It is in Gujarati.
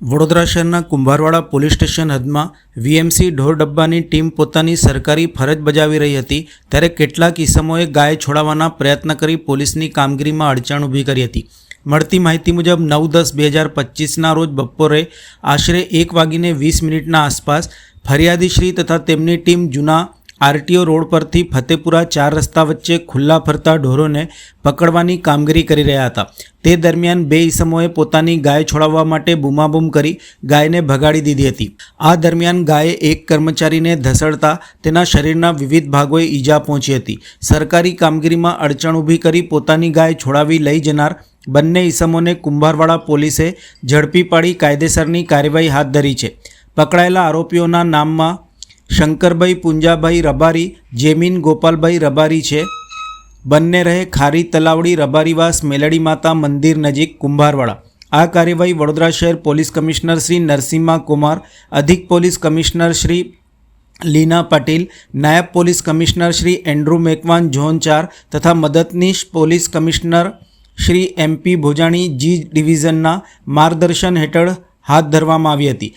વડોદરા શહેરના કુંભારવાડા પોલીસ સ્ટેશન હદમાં વીએમસી ઢોર ડબ્બાની ટીમ પોતાની સરકારી ફરજ બજાવી રહી હતી, ત્યારે કેટલાક ઈસમોએ ગાય છોડાવવાના પ્રયત્ન કરી પોલીસની કામગીરીમાં અડચણ ઊભી કરી હતી. મળતી માહિતી મુજબ, નવ દસ બે હજાર પચીસના રોજ બપોરે આશરે એક વાગીને વીસ મિનિટના આસપાસ ફરિયાદીશ્રી તથા તેમની ટીમ જૂના આરટીઓ રોડ પરથી ફતેપુરા ચાર રસ્તા વચ્ચે ખુલ્લા ફરતા ઢોરોને પકડવાની કામગીરી કરી રહ્યા હતા. તે દરમિયાન બે ઈસમોએ પોતાની ગાય છોડાવવા માટે બૂમાબૂમ કરી ગાયને ભગાડી દીધી હતી. આ દરમિયાન ગાયે એક કર્મચારીને ધસડતા તેના શરીરના વિવિધ ભાગોએ ઈજા પહોંચી હતી. સરકારી કામગીરીમાં અડચણ ઊભી કરી પોતાની ગાય છોડાવી લઈ જનાર બંને ઈસમોને કુંભારવાડા પોલીસે ઝડપી પાડી કાયદેસરની કાર્યવાહી હાથ ધરી છે. પકડાયેલા આરોપીઓના નામમાં શંકરભાઈ પુંજાભાઈ રબારી, જેમીન ગોપાલભાઈ રબારી છે. બંને રહે ખારી તલાવડી રબારીવાસ મેલડી માતા મંદિર નજીક કુંભારવાડા. આ કાર્યવાહી વડોદરા શહેર પોલીસ કમિશનર શ્રી નરસિંહા કુમાર, અધિક પોલીસ કમિશનર શ્રી લીના પાટીલ, નાયબ police commissioner Shri Andrew Macwan zone ચાર તથા મદદનીશ police commissioner Shri MP Bhojani G ડિવિઝનના માર્ગદર્શન હેઠળ હાથ ધરવામાં આવી હતી.